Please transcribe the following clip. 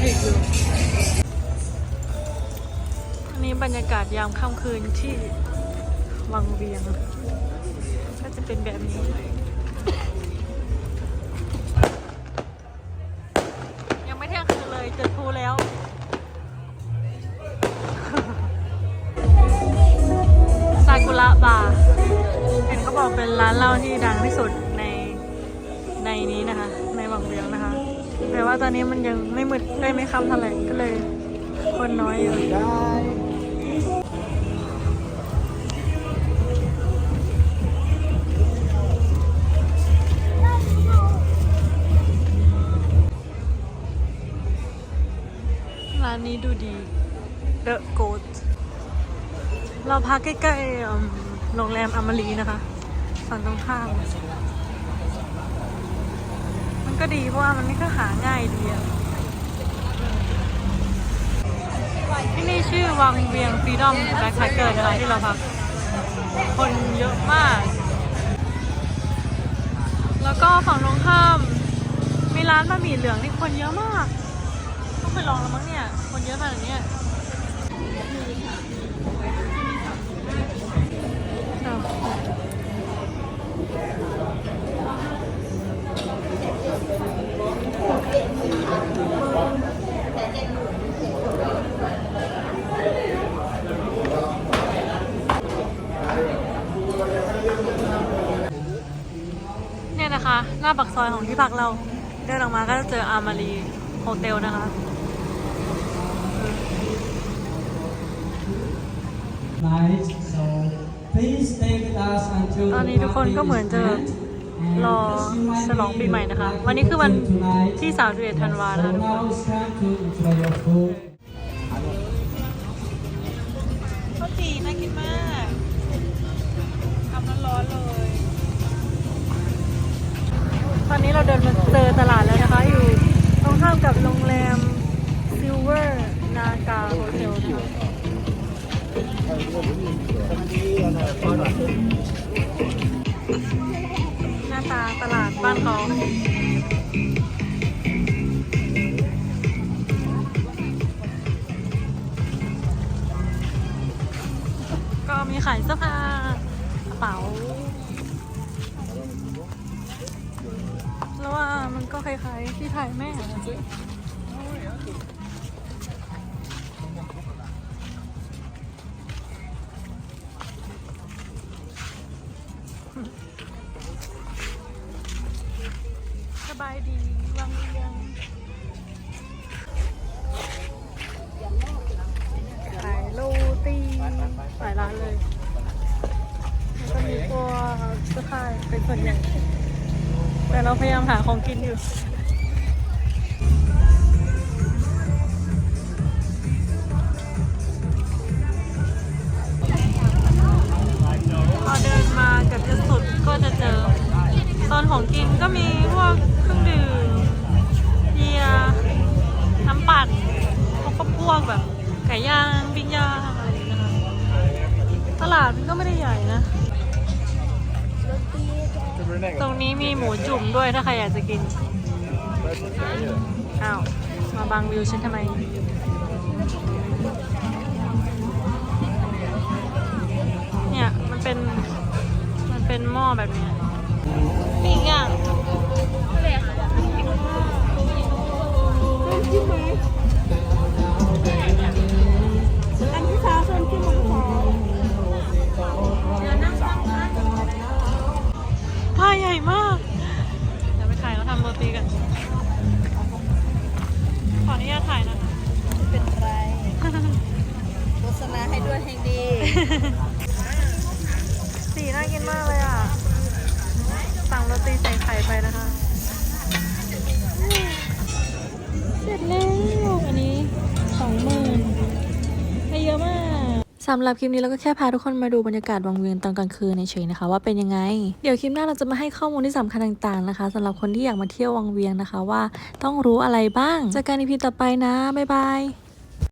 ที่นนี้บรรยากาศยามค่ำคืนที่วังเวียง ก็จะเป็นแบบนี้ยังไม่เที่ยงคืนเลยจุดพลุแล้วซากุระบาร์เห็นเขาบอกเป็นร้านเหล้าที่ดังที่สุดในในนี้นะคะ ในวังเวียงนะคะ แต่ว่าตอนนี้มันยังไม่มืดได้ไม่ค่ำเท่าไหร่ก็เลย คนน้อยอยู่ร้านนี้ดูดี The Goat เราพักใกล้ๆโรงแรมอมรีนะคะ ฝั่งตรงข้าม ก็ดีเพราะว่ามันก็หาง่ายดีอะที่นี่ชื่อวังเวียงฟรีดอมแบ็คแพคเกอร์นะคะที่เราพักคนเยอะมาก แล้วก็ฝั่งตรงข้าม มีร้านบะหมี่เหลืองที่คนเยอะมาก ต้องไปลองแล้วมั้งเนี่ย คนเยอะขนาดนี้ นี่ยนะคะ หน้าปักซอยของที่พักเรา เดินออกมาก็จะเจออามารีโฮเทลนะคะ Nice. So please stay with us until ตอนนี้ทุกคนก็เหมือนจะรอฉลองปีใหม่นะคะ วันนี้คือวันที่ 31 ธันวานะคะ So ทุกคน เดินมาเจอตลาดแล้วนะคะ อยู่ตรงข้ามกับโรงแรม Silver Naga Hotel ค่ะหน้าตาตลาดบ้านเขาก็มีขายเสื้อผ้ากระเป๋า ก็คล้ายๆที่ไทยแม่อะสบายดีวังเวียงขายโรตีหลายร้านเลย แล้วก็มีพวกเสื้อผ้าเป็นส่วนใหญ่ แต่เราพยายามหาของกินอยู่พอเดินมาเกือบจะสุดก็จะเจอโซนของกินก็มีพวกเครื่องดื่มเบียร์น้ำปั่นพวกก็พวกแบบไก่ย่างปิ้งย่างอะไรนะคะตลาดมันก็ไม่ได้ใหญ่นะ ตรงนี้มีหมูจุ่มด้วยถ้าใครอยากจะกิน อ้าว มาบังวิวฉันทำไม เนี่ย มันเป็น มันเป็นหม้อแบบนี้ปิ้งย่างผ้ สีน่ากินมากเลยอะ สั่งโรตีใส่ไข่ไปนะคะ เสร็จแล้วอันนี้สองหมื่นให้เยอะมากสำหรับคลิปนี้เราก็แค่พาทุกคนมาดูบรรยากาศวังเวียงตอนกลางคืนเฉยๆนะคะ ว่าเป็นยังไง เดี๋ยวคลิปหน้าเราจะมาให้ข้อมูลที่สำคัญต่างๆนะคะสำหรับคนที่อยากมาเที่ยววังเวียงนะคะว่าต้องรู้อะไรบ้างเจอกันในพีต่อไปนะบ๊ายบาย